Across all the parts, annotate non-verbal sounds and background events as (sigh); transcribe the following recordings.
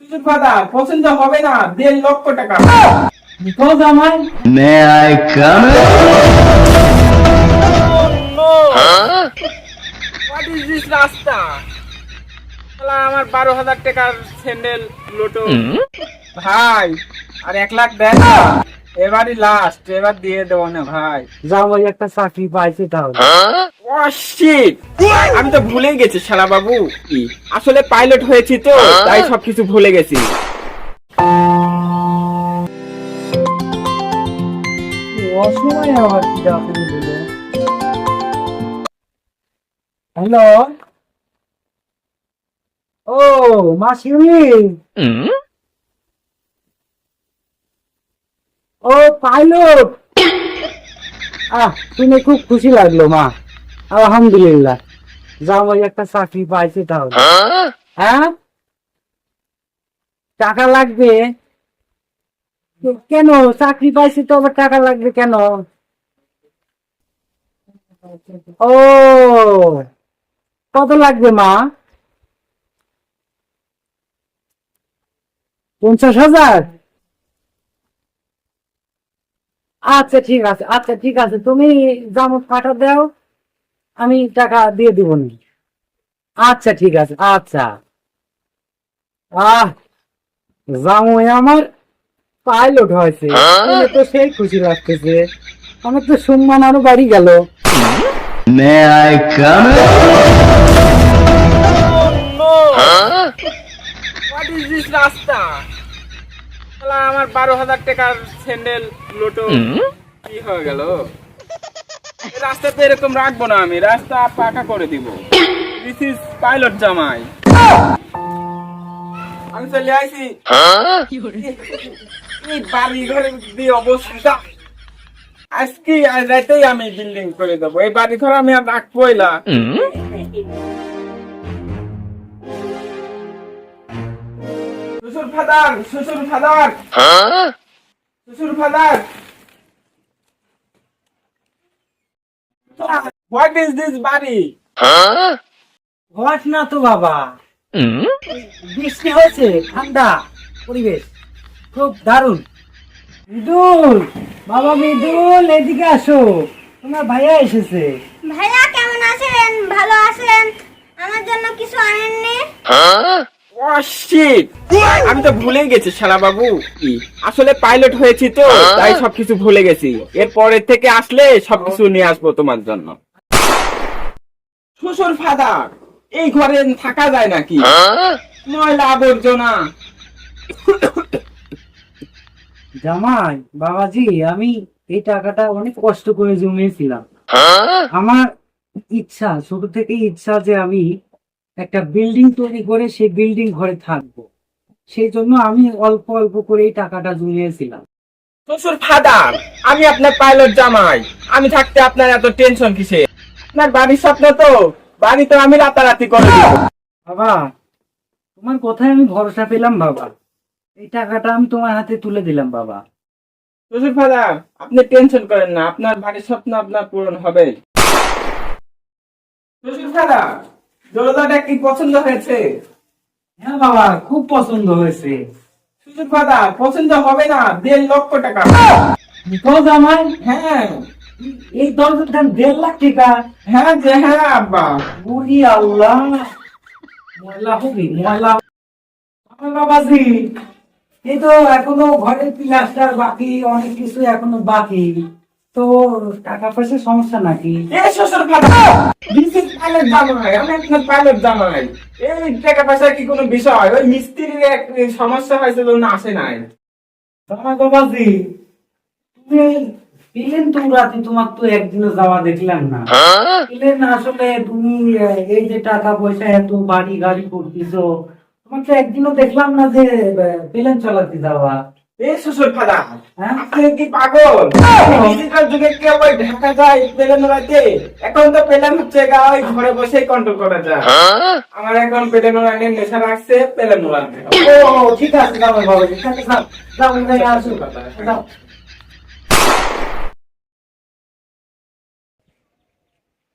সুযোগ কথা পছন্দ হবে না দেড় লক্ষ টাকা। Because আমার May I come? What is this রাস্তা আমার বারো হাজার টাকার স্যান্ডেল লোটো ভাই আর এক লাখ দেন না। এবারই লাস্ট এবার দিয়ে দেবো না ভাই। জামাই একটা চাকরি পাইছে তাহলে। আমি তো ভুলেই গেছি শালা বাবু। আসলে পাইলট হয়েছি তো তাই সবকিছু ভুলে গেছি। হ্যালো? ও মাসিমি ও পাইলট (coughs) আহ শুনে খুব খুশি লাগল মা। আলহামদুলিল্লাহ। জামাই একটা চাকরি পাইছে তাহলে হ্যাঁ? টাকা লাগবে? কেন? চাকরি পাইছি তো, আবার টাকা লাগবে কেন? ও, কত লাগবে মা? পঞ্চাশ হাজার? আচ্ছা ঠিক আছে আচ্ছা ঠিক আছে, তুমি জামত পাঠা দাও। আমি টাকা দিয়ে দিব নি আচ্ছা ঠিক আছে আচ্ছা। আহ জামুই আমার পাইলট হয়েছে। তো সেই খুশি লাগতেছে। আমার তো সম্মান আরও বাড়ি গেল। দিস রাস্তা? আমার বারো হাজার টাকার স্যান্ডেল লোটো। কি হয়ে গেল? এই রাস্তাতে এরকম রাখব না আমি রাস্তা পাকা করে দিব। দিস ইজ পাইলট জামাই। আমি চলে আইছি। এই বাড়ি ঘরে দিয়ে অবস্থা? আজকে আজ রাতেই আমি বিল্ডিং করে দেবো। এই বাড়ি ঘর আমি আর রাখবোই না। শ্বশুর ফাদার শ্বশুর ফাদার। শ্বশুর ফাদার। হোয়াট ইজ দিস বাড়ি হওয়াস না তো বাবা? বৃষ্টি হয়েছে ঠান্ডা পরিবেশ খুব দারুণ। মৃদুল বাবা মৃদুল এদিকে আসো। তোমার ভাইয়া এসেছে। ভাইয়া কেমন আছেন? ভালো আছেন? আমার জন্য কিছু আনেননি? আমি তো ভুলেই গেছি শালা বাবু আসলে পাইলট হয়েছি তো তাই সবকিছু ভুলে গেছি। এরপরের থেকে আসলে সবকিছু নিয়ে আসব তোমার জন্য। শ্বশুর ফাদার এই ঘরে থাকা যায় নাকি? ময়লা আবর্জনা। জামাই বাবাজি আমি এই টাকাটা অনেক কষ্ট করে জমিয়েছিলাম। আমার ইচ্ছা ছোট থেকে ইচ্ছা যে আমি একটা বিল্ডিং তৈরি করে সেই বিল্ডিং ঘরে থাকব। সেই জন্য আমি অল্প অল্প করে এই টাকাটা জমিয়েছিলাম শ্বশুর ফাদার আমি আপনার পাইলট জামাই। আমি থাকতে আপনার এত টেনশন কিসে আপনার বাড়ির স্বপ্ন তো বাড়ি তো আমি রাতারাতি করে বাবা তোমার কথায় আমি ভরসা পেলাম বাবা। এই টাকাটা আমি তোমার হাতে তুলে দিলাম বাবা। শ্বশুর ফাদার আপনি টেনশন করেন না আপনার বাড়ির স্বপ্ন আপনার পূরণ হবে। শ্বশুর ফাদার কি পছন্দ হয়েছে? হ্যাঁ বাবা খুব পছন্দ হয়েছে। ফাদার পছন্দ হবে না দেড় লক্ষ টাকা। বিকজ আমার? হ্যাঁ। এই দরজার দাম দেড় লাখ টাকা? হ্যাঁ যে হ্যাঁ আব্বা। বুড়ি আল্লাহ। ময়লা হবে ময়লা। বাবাজি এই তো এখনও ঘরের প্লাস্টার বাকি অনেক কিছু এখনও বাকি। তো টাকা পয়সার সমস্যা নাকি? এ শ্বশুর ফাদার দিস ইজ পাইলট জামাই আমি আপনার পাইলট জামাই। এই টাকা পয়সা কি কোনো বিষয়? ওই মিস্ত্রির এক সমস্যা হয়েছে জন্য আসে নাই। বাবাজি তুমি প্লেন তো তোমার তো একদিনও যাওয়া দেখলাম না। প্লেন আসলে তুমি এই যে টাকা পয়সা এত বাড়ি গাড়ি করতেছো তোমার তো একদিনও দেখলাম না যে প্লেন চালাতে যাওয়া। এ শ্বশুর ফাদার হ্যাঁ? আপনি কি পাগল? ডিজিটাল যুগে কেউ ওই ঢাকা যায় প্লেন উড়াতে এখন তো প্লেন হচ্ছে গা ওই ঘরে বসেই কন্ট্রোল করা যায়। আমার এখন প্লেন উড়ানোর নেশা রাখছে প্লেন উড়াতে ও ঠিক আছে যাও বাবা ঠিক আছে যাও। যাও যাও, আসো যাও।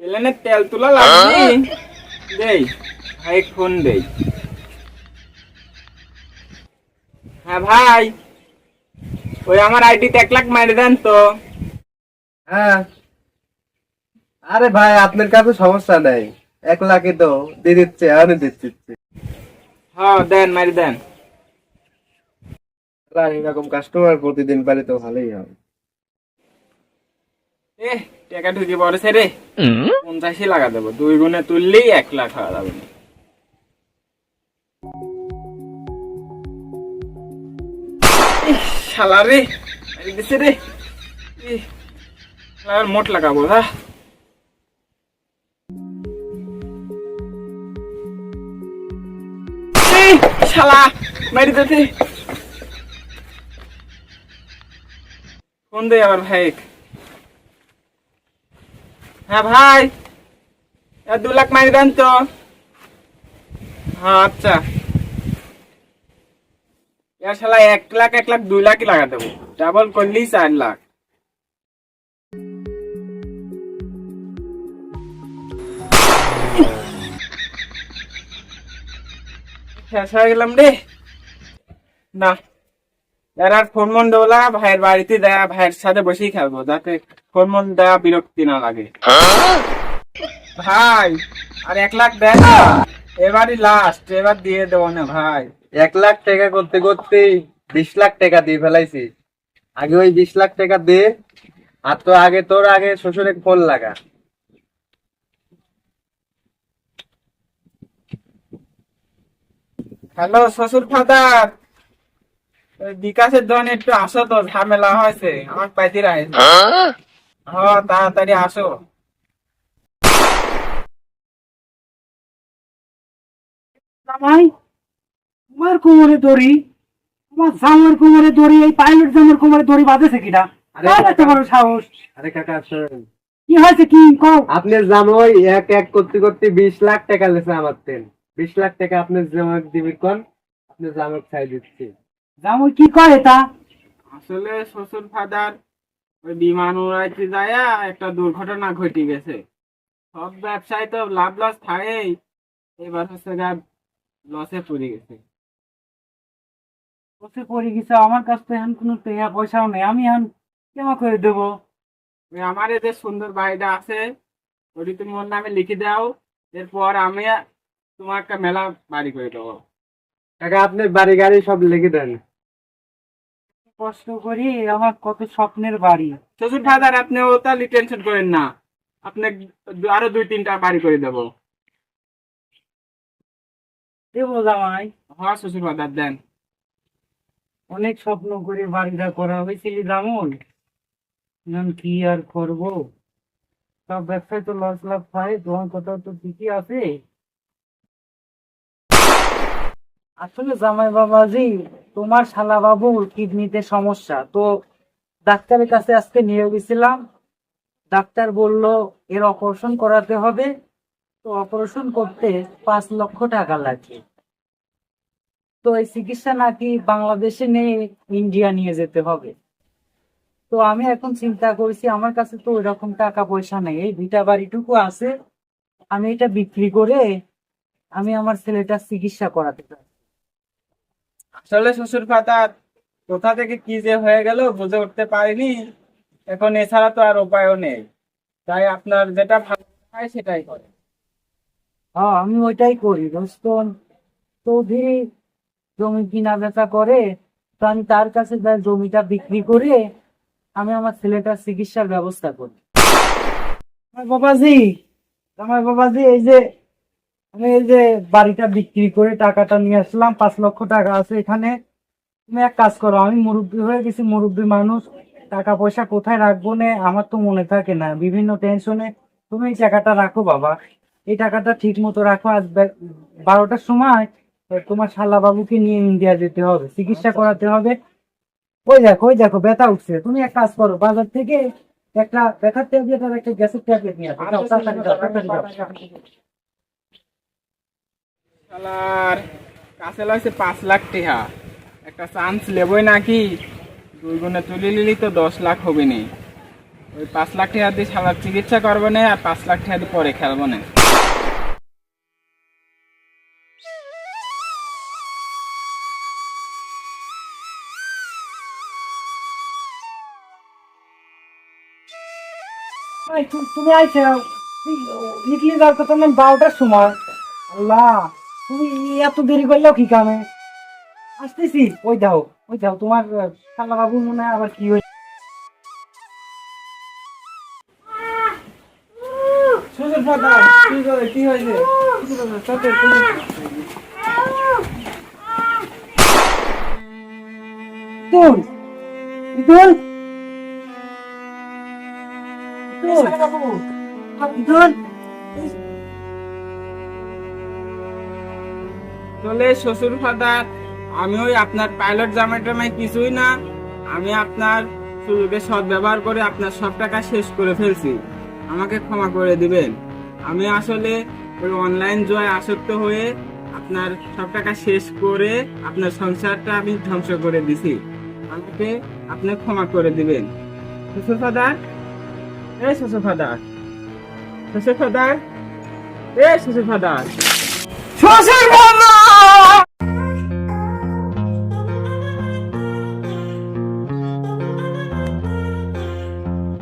প্লেনের তেল তোলা লাগবে দেই ভাই ফোন দেই। হ্যাঁ ভাই। ওই আমার আইডিতে এক লাখ মারি দেন তো। হ্যাঁ। আরে ভাই আপনার কাছে সমস্যা নাই। এক লাখে তো দিয়ে দিচ্ছে আমি দিচ্ছি। হ্যাঁ দেন মারি দেন। এরকম কাস্টমার প্রতিদিন পারে তো ভালোই হবে এ টাকা ঢুকে পড়েছে রে। পঞ্চাশই লাগা দেবো। দুই গুণে তুললেই এক লাখ হওয়া যাবে শালা রে। দিছে রে। শালার মোট লাগাবো হ্যাঁ শালা, মারি দিতে ফোন ভাই হ্যাঁ ভাই। লাখ মারি দেন আচ্ছা। এর শালা এক লাখ এক লাখ, দুই লাখই লাগা দেবো। ডাবল করলেই চার লাখ। শেষ হয়ে গেলাম রে না এর আর ফোন মন দেবো ভাইয়ের বাড়িতে দেয়া ভাইয়ের সাথে বসেই খেলব, যাতে ফোন মন দেওয়া বিরক্তি না লাগে ভাই আর এক লাখ দেন না। এবারই লাস্ট এবার দিয়ে দেবো না ভাই? এক লাখ টাকা করতে করতে বিশ লাখ টাকা দিয়ে ফেলাইছি। আগে ওই বিশ লাখ টাকা দে আর তো আগে তোর আগে শ্বশুরে ফোন লাগা। হ্যালো শ্বশুর ফাদার। ওই বিকাশের দোকান একটু আসো তো ঝামেলা হয়েছে। আমার পাইতে রাখে হ্যাঁ তাড়াতাড়ি আসো। জামাই? তোমার কোমরে দড়ি তোমার জামার কোমরে দড়ি এই পাইলট জামার কোমরে দড়ি বাঁধেছে কিনা? সাহস। আরে কাকা কি হয়েছে কি কও? আপনার জামাই এক এক করতে করতে বিশ লাখ টাকা লেছে আমার তেল। বিশ লাখ টাকা আপনার জামাই দিবি কোন? আপনার জামাই খাই দিচ্ছি। জামাই কি করে তা আসলে শ্বশুর ফাদার ওই বিমান উড়াইতে যায় একটা দুর্ঘটনা ঘটে গেছে। সব ব্যবসায় তো লাভ লস থাকেই। এবার হচ্ছে গা লসে পড়ে গেছে। বসে পড়ে গেছে আমার কাছ থেকে এখন কোনো টাকা পয়সাও নেই আমি এখন কেমন করে দেবো? আমার যে সুন্দর বাড়িটা আছে ওটি তুমি ওর নামে লিখে দাও এরপর আমি তোমার একটা মেলা বাড়ি করে দেবো। কাকা আপনি বাড়ি গাড়ি সব লিখে দেন। কষ্ট করি আমার কত স্বপ্নের বাড়ি। শ্বশুর ফাদার আপনি ওটালি টেনশন করেন না আপনি আরও দুই তিনটা বাড়ি করে দেবো। দেবো জামাই। হ্যাঁ শ্বশুর ফাদার দেন। অনেক স্বপ্ন করে বাড়িটা করা হয়েছিল যেমন। এখন কি আর করব? সব ব্যবসায় তো লস লাভ হয়, তোমার কথা তো ঠিকই আছে। আসলে জামাই বাবাজি, তোমার শালা বাবুর কিডনিতে সমস্যা। তো ডাক্তারের কাছে আজকে নিয়ে গেছিলাম। ডাক্তার বলল, এর অপারেশন করাতে হবে। তো অপারেশন করতে পাঁচ লক্ষ টাকা লাগে। তো এই চিকিৎসা নাকি বাংলাদেশে নেই ইন্ডিয়া নিয়ে যেতে হবে। তো আমি এখন চিন্তা করছি আমার কাছে তো ওইরকম টাকা পয়সা নেই। এই ভিটা বাড়িটুকু আছে আমি এটা বিক্রি করে আমি আমার ছেলেটার চিকিৎসা করাতে চাই। আসলে শ্বশুর ফাদার কোথা থেকে কি যে হয়ে গেল বুঝে উঠতে পারিনি। এখন এছাড়া তো আর উপায়ও নেই। তাই আপনার যেটা ভালো হয় সেটাই করে হ্যাঁ আমি ওইটাই করি। দোস্তন চৌধুরী জমি কিনা বেচা করে, তো আমি তার কাছে জমিটা বিক্রি করে আমি আমার ছেলেটার চিকিৎসার ব্যবস্থা করি। আমার বাবাজি আমার বাবাজি এই যে, আমি এই যে বাড়িটা বিক্রি করে টাকাটা নিয়ে আসলাম, পাঁচ লক্ষ টাকা আছে এখানে। তুমি এক কাজ করো, আমি মুরব্বী হয়ে গেছি, মুরব্বী মানুষ। টাকা পয়সা কোথায় রাখব না, আমার তো মনে থাকে না, বিভিন্ন টেনশনে। তুমি এই টাকাটা রাখো বাবা, এই টাকাটা ঠিক মতো রাখো। আজ বারোটার সময় তোমার শালা বাবুকে নিয়ে ইন্ডিয়া যেতে হবে, চিকিৎসা করাতে হবে। ওই দেখো ওই দেখো, ব্যথা উঠছে। তুমি এক কাজ করো, বাজার থেকে একটা ব্যথার ট্যাবলেট আর একটা গ্যাসের ট্যাবলেট নিয়ে কাছে লাগছে পাঁচ লাখ টিহা। একটা চান্স লেবই নাকি? দুই গুণে তুলে নিলি তো দশ লাখ হবে নি ওই পাঁচ লাখ টাকা দিয়ে শালার চিকিৎসা করব না আর পাঁচ লাখ টাকা দিয়ে পরে খেলব না। তুমি আইছো নিকলি যাও তো তোমার বারোটার সময়। আল্লাহ, তুমি এত দেরি করলেও কি কামে? আসতেছি। ওই দাও ওই দাও তোমার খালা বাবু মনে আবার কি হয়েছে? কি হয়েছে? শ্বশুর ফাদার। আমি ওই আপনার পাইলট জামাই কিছুই না। আমি আপনার সুযোগের সৎ ব্যবহার করে আপনার সব টাকা শেষ করে ফেলছি। আমাকে ক্ষমা করে দিবেন। আমি আসলে ওই অনলাইন জয় আসক্ত হয়ে আপনার সব টাকা শেষ করে আপনার সংসারটা আমি ধ্বংস করে দিছি। আমাকে আপনি ক্ষমা করে দিবেন। শ্বশুর ফাদার এই শ্বশুর ফাদার শ্বশুর ফাদার এই শ্বশুর ফাদার শ্বশুর ফাদার